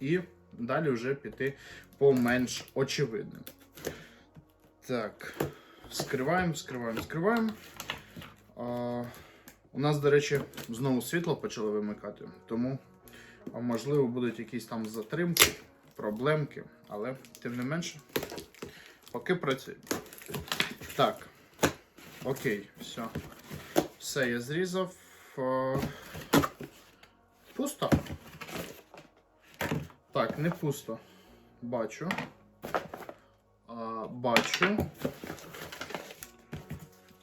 і далі вже піти по менш очевидним. Так, скриваємо, скриваємо, скриваємо. А, у нас, до речі, знову світло почало вимикати, тому можливо будуть якісь там затримки, проблемки, але тим не менше, поки працює. Так, окей, все. Все, я зрізав. Пусто. Так, не пусто. Бачу. А, бачу.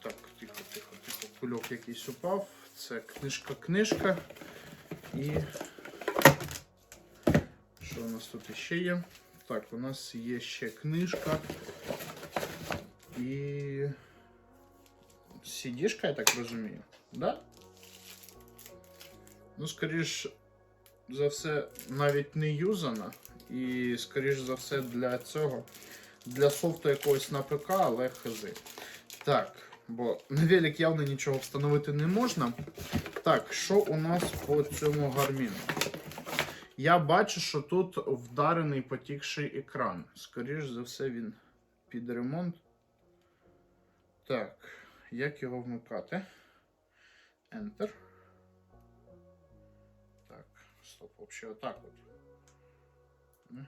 Так, тихо, тихо, тихо. Кульок якийсь упав. Це книжка, книжка. І. Що у нас тут іще є? Так, у нас є ще книжка. І. Сідішка, я так розумію. Да? Ну, скоріш за все, навіть не юзана. І, скоріш за все, для цього, для софту якогось на ПК, але хз. Так, бо на велик явно нічого встановити не можна. Так, що у нас по цьому гарміну? Я бачу, що тут вдарений потікший екран. Скоріш за все, він під ремонт. Так, як його вмикати? Enter. Так, стоп, вообще отак от. Не?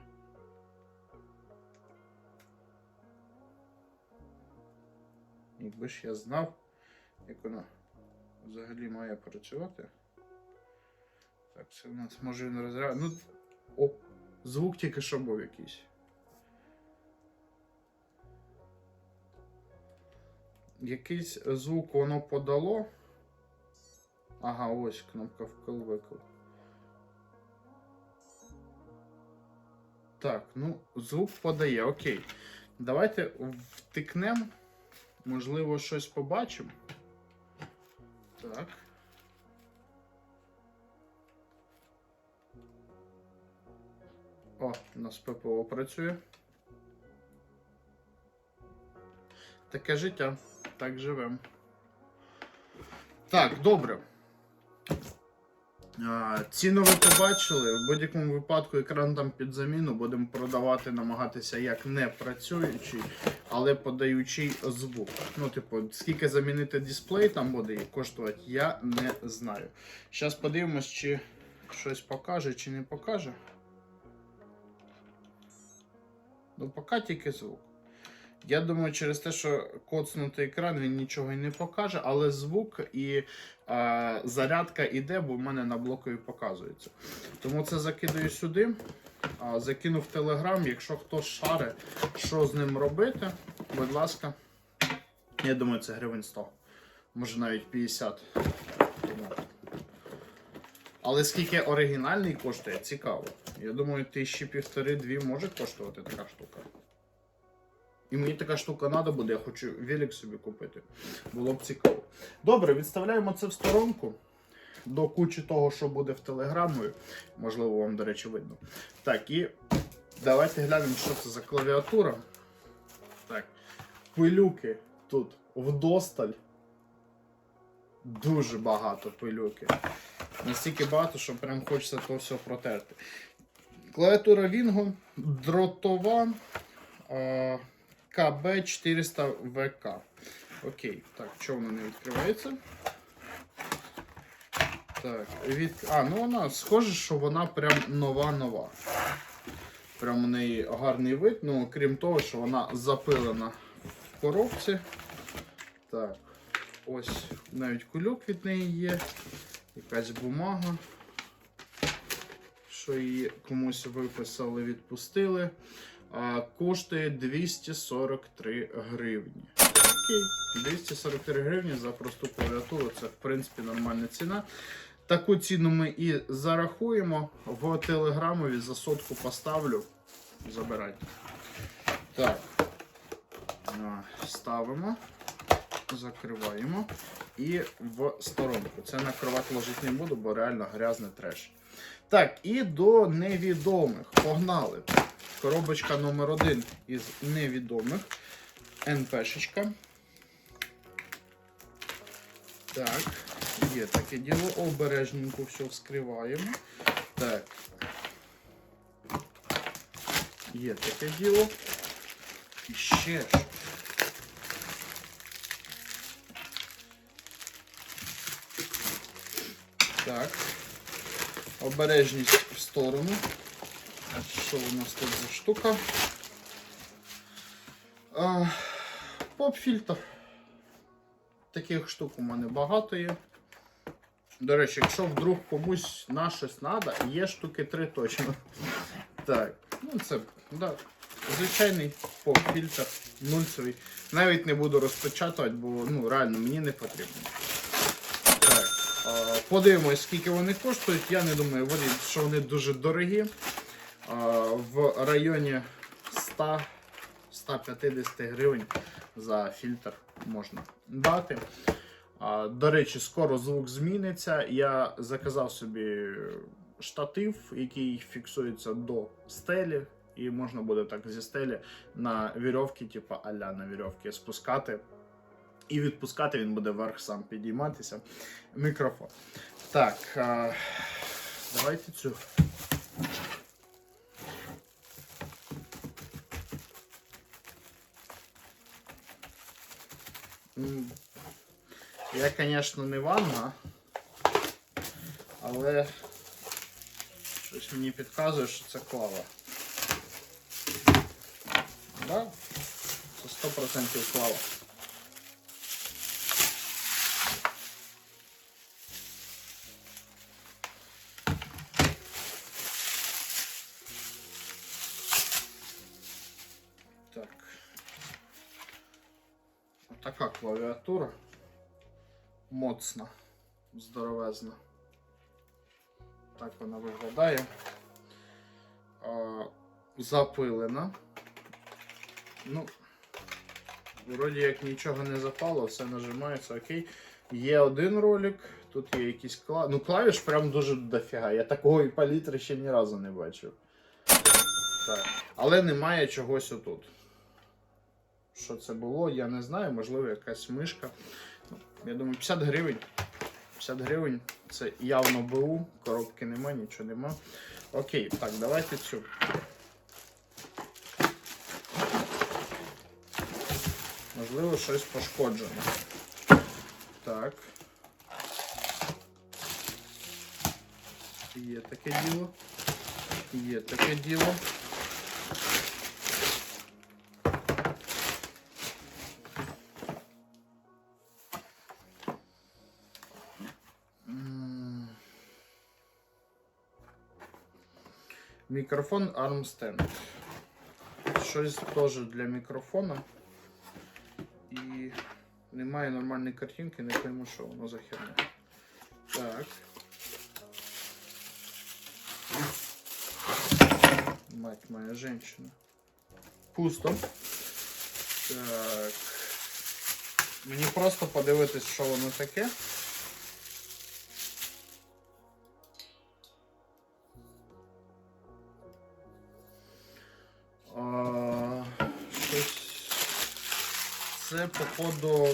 Якби ж я знав, як вона взагалі має працювати. Так, це у нас може він розряд. Ну. О! Звук тільки що був якийсь. Якийсь звук воно подало. Ага, ось кнопка вкл-викл. Так, ну, звук подає, окей. Давайте втикнемо. Можливо, щось побачимо. Так. О, у нас ППО працює. Таке життя. Так живемо. Так, добре. Ціну ви побачили. В будь-якому випадку екран там під заміну будемо продавати, намагатися як не працюючий, але подаючий звук. Ну, типу, скільки замінити дисплей там буде коштувати, я не знаю. Зараз подивимось, чи щось покаже, чи не покаже. Ну, поки тільки звук. Я думаю, через те, що коцнутий екран, він нічого і не покаже, але звук і е, зарядка іде, бо в мене на блокові показується. Тому це закидаю сюди, а, закинув в Telegram, якщо хтось шаре, що з ним робити, будь ласка. Я думаю, це гривень 100, може навіть 50. Тому. Але скільки оригінальний коштує, цікаво. Я думаю, тисячі півтори-дві може коштувати така штука. І мені така штука треба буде, я хочу велик собі купити. Було б цікаво. Добре, відставляємо це в сторонку. До кучі того, що буде в телеграмою. Можливо, вам, до речі, видно. Так, і давайте глянемо, що це за клавіатура. Так. Пилюки тут вдосталь. Дуже багато пилюки. Настільки багато, що прям хочеться то все протерти. Клавіатура Вінго дротова. А, КБ400ВК. Окей, так, чого вона не відкривається? Так, від... А, ну вона схоже, що вона прям нова-нова. Прям у неї гарний вид, ну крім того, що вона запилена в коробці. Так, ось навіть кульок від неї є. Якась бумага. Що її комусь виписали, відпустили. А, коштує 243 гривні. Окей, 243 гривні за просту клавіатуру. Це в принципі нормальна ціна. Таку ціну ми і зарахуємо. В телеграмові за сотку поставлю. Забирайте. Так. Ставимо, закриваємо і в сторонку. Це на кровать ложити не буду, бо реально грязний треш. Так, і до невідомих. Погнали. Коробочка номер один із невідомих. НПшечка. Так, є таке діло. Обережненько все вскриваємо. Так. Є таке діло. І ще. Так. Обережність в сторону. Що у нас тут за штука? Поп-фільтр. Таких штук у мене багато є. До речі, якщо вдруг комусь на щось треба, є штуки три точно. Так, ну це, да, звичайний поп-фільтр, нульцевий. Навіть не буду розпечатувати, бо ну, реально мені не потрібно. Так, подивимось, скільки вони коштують. Я не думаю, що вони дуже дорогі. В районі 100 150 гривень за фільтр можна дати. До речі, скоро звук зміниться. Я заказав собі штатив, який фіксується до стелі, і можна буде так зі стелі на вірьовки, типу аля на вірьовки, спускати. І відпускати він буде вверх сам підійматися. Мікрофон. Так, давайте цю. Я, звісно, не ванна, але щось мені підказує, що це клава. Да? Це 100% клава. Моцна, здоровезна. Так вона виглядає. Запилена. Ну, вроді як нічого не запало, все нажимається, окей. Є один ролик, тут є якісь клавіші. Ну, клавіш прям дуже дофіга. Я такої палітри ще ні разу не бачив. Так. Але немає чогось отут. Що це було, я не знаю, можливо, якась мишка. Ну, Я думаю, 50 гривень. 50 гривень це явно БУ, коробки нема, нічого нема. Окей, так, давайте цю. Можливо, щось пошкоджено. Так. Є таке діло. Є таке діло. Мікрофон Armstand. Щось теж для мікрофона. І немає нормальної картинки, не пойму, що воно за херня. Так. Мать моя женщина. Пусто. Так. Мені просто подивитись, що воно таке. Походу,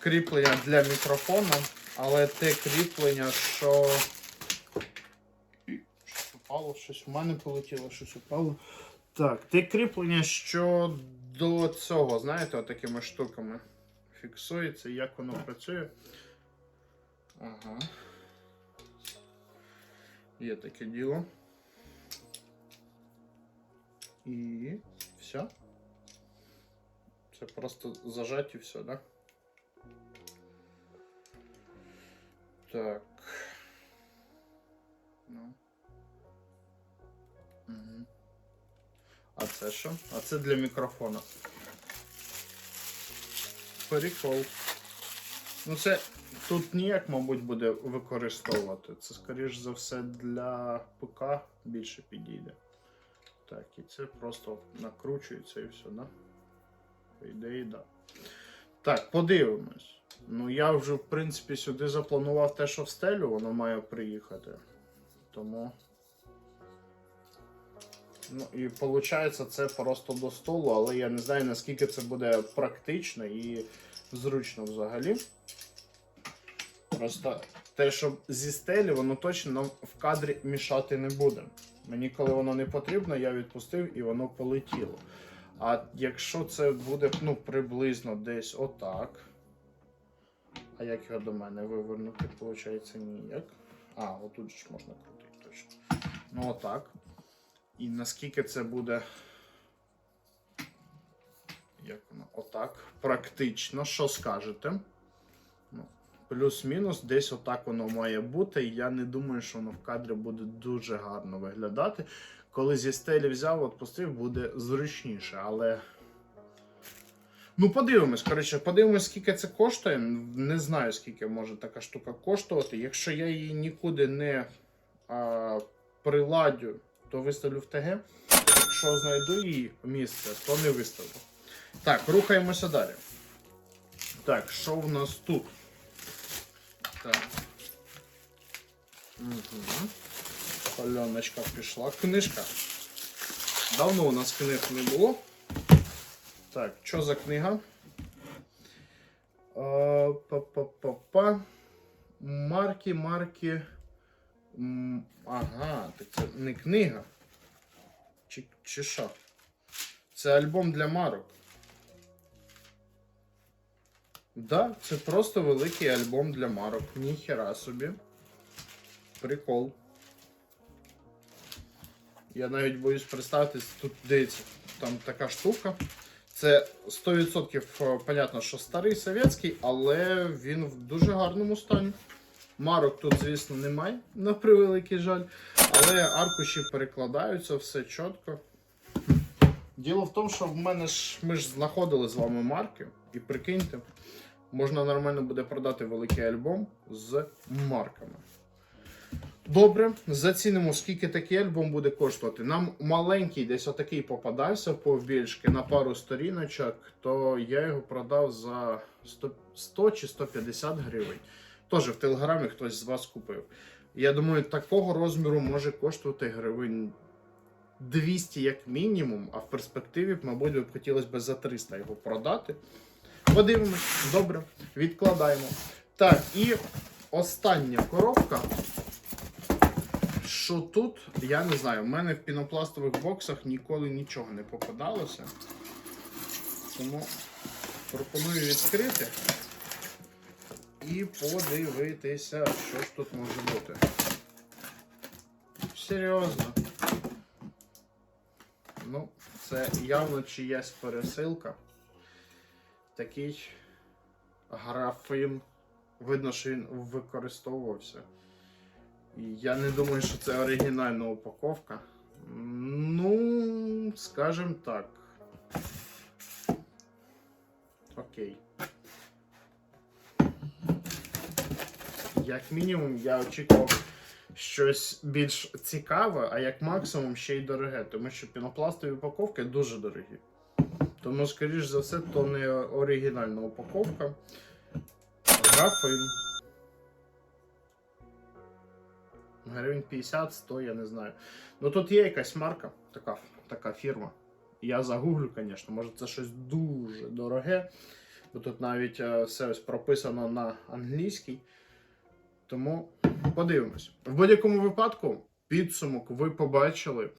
кріплення для мікрофона, але те кріплення, що. Щось упало, щось в мене полетіло, щось упало. Так, те кріплення, що до цього, знаєте, отакими штуками фіксується, як воно працює. Ага. Є таке діло. І все. Це просто зажать і все, да? Так. Ну. Угу. А це що? А це для мікрофона. Прикол. Ну це тут ніяк, мабуть, буде використовувати. Це, скоріш за все, для ПК більше підійде. Так, і це просто накручується і все, да? Ідеї, да. Так, подивимось. Ну, я вже, в принципі, сюди запланував те, що в стелю, воно має приїхати. Тому. Ну, і виходить, це просто до столу, але я не знаю, наскільки це буде практично і зручно взагалі. Просто те, що зі стелі, воно точно нам в кадрі мішати не буде. Мені, коли воно не потрібно, я відпустив і воно полетіло. А якщо це буде ну, приблизно десь отак. А як його до мене вивернути, виходить, ніяк. А, отут ж можна крутити точно. Ну отак. І наскільки це буде. Як воно? Отак. Практично, що скажете? Ну, плюс-мінус, десь отак воно має бути. І я не думаю, що воно в кадрі буде дуже гарно виглядати. Коли зі стелі взяв, відпустив, буде зручніше, але. Ну, подивимось, коротше, подивимось, скільки це коштує. Не знаю, скільки може така штука коштувати. Якщо я її нікуди не а, приладю, то виставлю в ТГ. Якщо знайду її місце, то не виставлю. Так, рухаємося далі. Так, що в нас тут? Так. Угу. Пальоночка пішла. Книжка. Давно у нас книг не було. Так, що за книга? Е, Па-па-па-па. Марки, марки. Ага, так це не книга. Чи, чи що? Це альбом для марок. Да, це просто великий альбом для марок. Ніхера собі. Прикол. Я навіть боюсь представити, тут дивіться, там така штука. Це 100% е, понятно, що старий совєтський, але він в дуже гарному стані. Марок тут, звісно, немає, на превеликий жаль. Але аркуші перекладаються, все чітко. Діло в тому, що в мене ж ми ж знаходили з вами марки, і прикиньте, можна нормально буде продати великий альбом з марками. Добре, зацінимо, скільки такий альбом буде коштувати. Нам маленький десь отакий попадався повбільшки на пару сторіночок, то я його продав за 100, 100 чи 150 гривень. Теж в телеграмі хтось з вас купив. Я думаю, такого розміру може коштувати гривень 200 як мінімум, а в перспективі, мабуть, б хотілося б за 300 його продати. Подивимось, добре, відкладаємо. Так, і остання коробка. Що тут, я не знаю, в мене в пінопластових боксах ніколи нічого не попадалося. Тому пропоную відкрити і подивитися, що ж тут може бути. Серйозно. Ну, це явно чиясь пересилка. Такий графін. Видно, що він використовувався. Я не думаю, що це оригінальна упаковка. Ну, скажем так. Окей. Як мінімум, я очікував щось більш цікаве, а як максимум ще й дороге, тому що пінопластові упаковки дуже дорогі. Тому, скоріш за все, то не оригінальна упаковка. Графин. Гривень 50-100, я не знаю. Ну тут є якась марка, така, така фірма. Я загуглю, звісно, може це щось дуже дороге. Бо тут навіть е, все ось прописано на англійській. Тому подивимось. В будь-якому випадку, підсумок ви побачили.